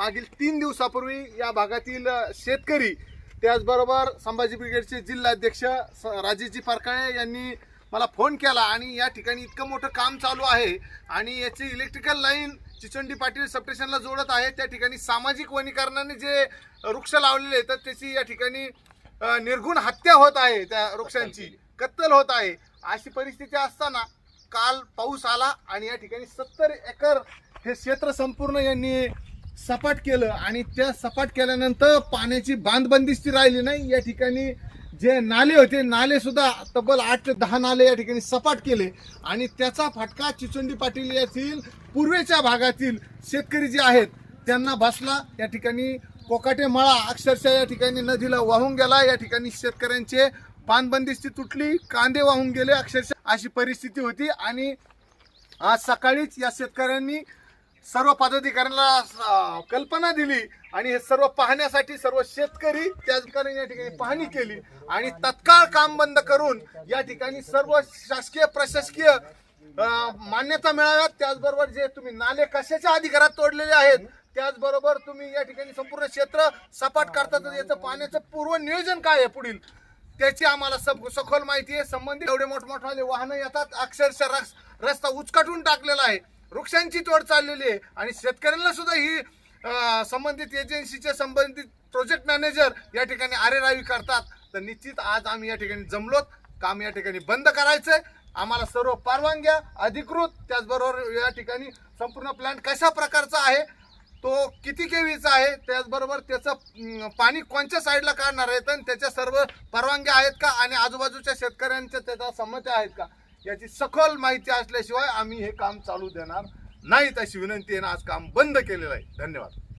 मागील तीन दिवसापूर्वी या भागातील शेतकरी त्याचबरोबर संभाजी ब्रिगेडचे जिल्हाध्यक्ष स- राजेशजी पारकाळे यांनी मला फोन केला आणि या ठिकाणी इतकं मोठं काम चालू आहे आणि याची इलेक्ट्रिकल लाईन चिचंडी पाटील सबस्टेशनला जोडत आहे त्या ठिकाणी सामाजिक वनीकरणाने जे वृक्ष लावलेले आहेत तर त्याची या ठिकाणी निर्गुण हत्या होत आहे त्या वृक्षांची कत्तल होत आहे. अशी परिस्थिती असताना काल पाऊस आला आणि या ठिकाणी सत्तर एकर हे क्षेत्र संपूर्ण यांनी सपाट केलं आणि त्या सपाट केल्यानंतर पाण्याची बांधबंदिस्ती राहिली नाही. या ठिकाणी जे नाले होते नाले सुद्धा तब्बल आठ ते दहा नाले या ठिकाणी सपाट केले. आणि त्याचा फटका चिचोंडी पाटील येथील पूर्वेच्या भागातील शेतकरी जे आहेत त्यांना बसला. या ठिकाणी कोकाटे मळा अक्षरशः या ठिकाणी नदीला वाहून गेला. या ठिकाणी शेतकऱ्यांचे बांधबंदिस्ती तुटली कांदे वाहून गेले. अक्षरशः अशी परिस्थिती होती. आणि आज सकाळीच या शेतकऱ्यांनी सर्व पदाधिकाऱ्यांना कल्पना दिली आणि हे सर्व पाहण्यासाठी सर्व शेतकरी त्या ठिकाणी या ठिकाणी पाहणी केली आणि तत्काळ काम बंद करून या ठिकाणी सर्व शासकीय प्रशासकीय मान्यता मिळाव्यात. त्याचबरोबर जे तुम्ही नाले कशाच्या अधिकारात तोडलेले आहेत त्याचबरोबर तुम्ही या ठिकाणी संपूर्ण क्षेत्र सपाट करतात याचं पाण्याचं पूर्व नियोजन काय आहे पुढील? त्याची आम्हाला सब सखोल माहिती आहे. संबंधित एवढे मोठमोठाले वाहनं येतात. अक्षरशः रस- रस्ता उचकाटून टाकलेला आहे. वृक्षांची तोड चाललेली आहे. आणि शेतकऱ्यांना सुद्धा ही संबंधित एजन्सीचे संबंधित प्रोजेक्ट मॅनेजर या ठिकाणी आरेरावी करतात. तर निश्चित आज आम्ही या ठिकाणी जमलोत. काम या ठिकाणी बंद करायचंय. आम्हाला सर्व परवानग्या अधिकृत त्याचबरोबर या ठिकाणी संपूर्ण प्लॅन्ट कशा प्रकारचा आहे तो किती केवीचा आहे त्याचबरोबर त्याचं पाणी कोणत्या साईडला काढणार आहेत आणि त्याच्या सर्व परवानग्या आहेत का आणि आजूबाजूच्या शेतकऱ्यांच्या त्याच्या संमत्या आहेत का? याची सखोल माहिती असल्याशिवाय आम्ही हे काम चालू देणार नाहीत अशी विनंती आहे आज काम बंद केलेलं आहे. धन्यवाद.